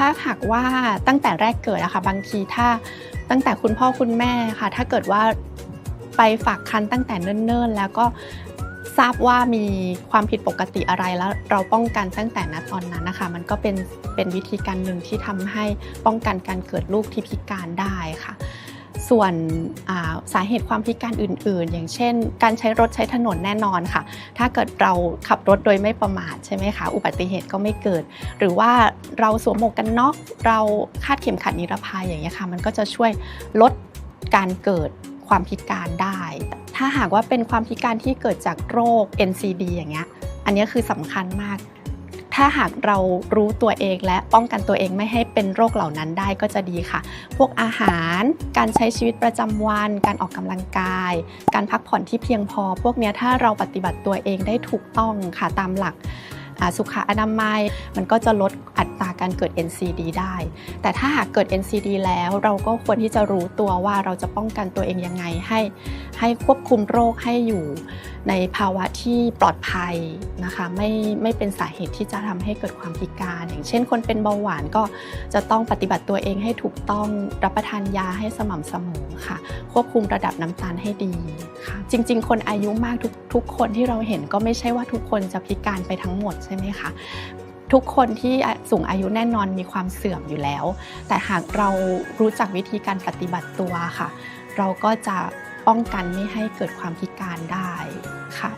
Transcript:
ถ้าหากว่าตั้งแต่แรกเกิดอะค่ะบางทีถ้าตั้งแต่คุณพ่อคุณแม่ค่ะ ถ้าเกิดว่าไปฝากคันตั้งแต่เนิ่นๆ แล้วก็ทราบว่ามีความผิดปกติอะไรแล้วเราป้องกันตั้งแต่ณตอนนั้นนะคะ มันก็เป็นเป็นวิธีการหนึ่งที่ทำให้ป้องกันการเกิดลูกที่พิการได้ค่ะ ส่วนาสาเหตุความพิการอื่น ๆ อย่างเช่น การใช้รถใช้ถนนแน่นอนค่ะ ถ้าเกิดเราขับรถโดยไม่ประมาทใช่ไหมคะอุบัติเหตุก็ไม่เกิด หรือว่าเราสวมหมวกกันน็อกเราคาดเข็มขัดนิรภัยอย่างเงี้ยค่ะมันก็จะช่วยลดการเกิดความพิการได้ ถ้าหากว่าเป็นความพิการที่เกิดจากโรค NCD อย่างเงี้ยอันนี้คือสำคัญมาก ถ้าหากเรารู้ตัวเองและป้องกันตัวเองไม่ให้เป็นโรคเหล่านั้นได้ก็จะดีค่ะ พวกอาหาร การใช้ชีวิตประจำวัน การออกกำลังกาย การพักผ่อนที่เพียงพอ พวกนี้ถ้าเราปฏิบัติตัวเองได้ถูกต้องค่ะตามหลัก สุขอนามัย มันก็จะลดอัตราการเกิด NCD ได้ แต่ถ้าหากเกิด NCD แล้วเราก็ควรที่จะรู้ตัวว่าเราจะป้องกันตัวเองยังไงให้ ให้ควบคุมโรคให้อยู่ในภาวะที่ปลอดภัยนะคะไม่ไม่เป็นสาเหตุที่จะทำให้เกิดความพิการ อย่างเช่น คนเป็นเบาหวานก็จะต้องปฏิบัติตัวเองให้ถูกต้องรับประทานยาให้สม่ำเสมอค่ะ ควบคุมระดับน้ำตาลให้ดีค่ะจริง ๆ คนอายุมากทุกทุกคนที่เราเห็นก็ไม่ใช่ว่าทุกคนจะพิการไปทั้งหมดช่ไหมคะทุกคนที่สูงอายุแน่นอนมีความเสื่อมอยู่แล้ว แต่หากเรารู้จักวิธีการปฏิบัติตัวค่ะ เราก็จะป้องกันไม่ให้เกิดความพิการได้ค่ะ